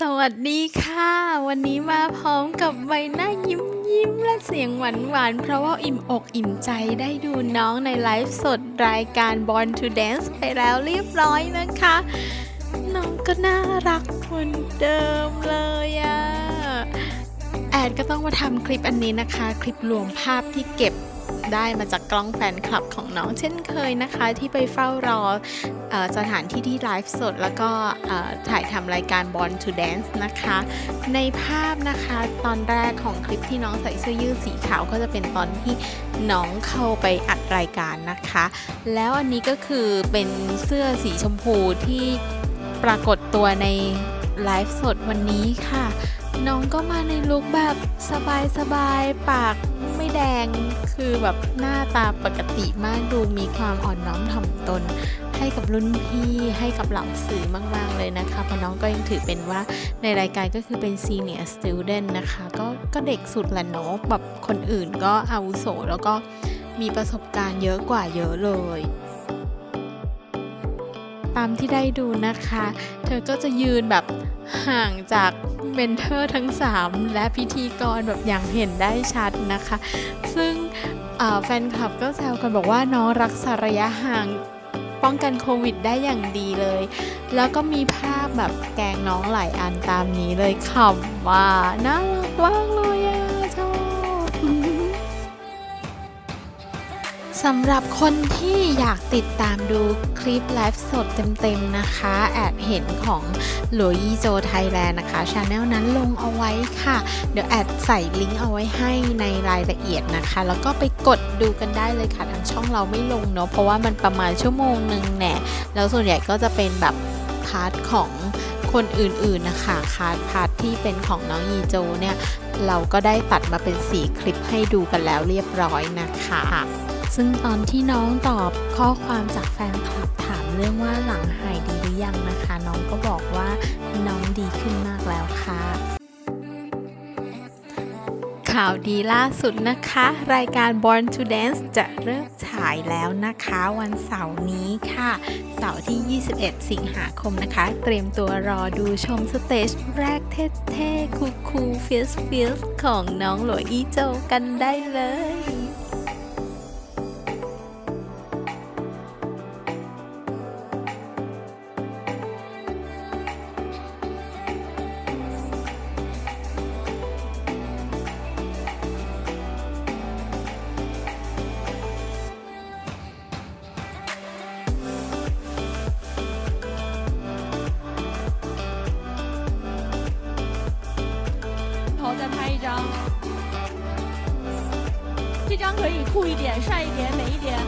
สวัสดีค่ะ วันนี้มาพร้อมกับใบหน้ายิ้มยิ้มและเสียงหวานหวานเพราะว่าอิ่มอกอิ่มใจได้ดูน้องในไลฟ์สดรายการ Born to Dance ไปแล้วเรียบร้อยนะคะ น้องก็น่ารักเหมือนเดิมเลยอะแอดก็ต้องมาทำคลิปอันนี้นะคะ คลิปรวมภาพที่เก็บ ได้มาจากกล้องแฟนคลับของน้องเช่นเคยนะคะ ที่ไปเฝ้ารออสถานที่ที่ไลฟ์สด แล้วก็ถ่ายทำรายการ Born to Dance นะคะ ในภาพนะคะตอนแรกของคลิปที่น้องใส่เสื้อยืดสีขาวก็จะเป็นตอนที่น้องเข้าไปอัดรายการนะคะ แล้วอันนี้ก็คือเป็นเสื้อสีชมพูที่ปรากฏตัวในไลฟ์สดวันนี้ค่ะ น้องก็มาในลุคแบบสบายๆปากไม่แดง คือแบบหน้าตาปกติมากดูมีความอ่อนน้อมถ่อมตน ให้กับรุ่นพี่ให้กับเหล่าสื่อมาก ๆ เลยนะคะเพราะน้องก็ยังถือเป็นว่าในรายการก็คือเป็น senior student นะคะ ก็ก็เด็กสุดแหละเนาะแบบคนอื่นก็อาวุโสแล้วก็มีประสบการณ์เยอะกว่าเยอะเลย ตามที่ได้ดูนะคะ เธอก็จะยืนแบบห่างจากเมนเทอร์ทั้ง 3 และพิธีกรแบบอย่างเห็นได้ชัดนะคะ ซึ่งแฟนคลับก็แซวกันบอกว่าน้องรักษาระยะห่างป้องกันโควิดได้อย่างดีเลย แล้วก็มีภาพแบบแกงน้องหลายอันตามนี้เลยขำว่าน่ารักมากเลย สำหรับคนที่อยากติดตามดูคลิปไลฟ์สดเต็มๆนะคะ แอบเห็นของหลุยโจไทยแลนด์นะคะชาแนลนั้นลงเอาไว้ค่ะ เดี๋ยวแอดใส่ลิงก์เอาไว้ให้ในรายละเอียดนะคะ แล้วก็ไปกดดูกันได้เลยค่ะ ทางช่องเราไม่ลงเนาะเพราะว่ามันประมาณชั่วโมงหนึ่งแน่แล้วส่วนใหญ่ก็จะเป็นแบบพาร์ทของคนอื่นๆนะคะคาร์ดพาร์ทที่เป็นของน้องยีโจเนี่ย เราก็ได้ตัดมาเป็น 4 คลิปให้ดูกันแล้วเรียบร้อยนะคะ ซึ่งตอนที่น้องตอบข้อความจากแฟนคลับถามเรื่องว่าหลังหายดีหรือยังนะคะ น้องก็บอกว่าน้องดีขึ้นมากแล้วค่ะ ข่าวดีล่าสุดนะคะ รายการ Born to Dance จะเริ่มฉายแล้วนะคะ วันเสาร์นี้ค่ะ เสาร์ที่ 21 สิงหาคมนะคะ เตรียมตัวรอดูชมสเตจแรกเท่ๆคูลๆเฟียสเฟสของน้องหลวยอีโจกันได้เลย 再拍一张，这张可以酷一点、帅一点、美一点。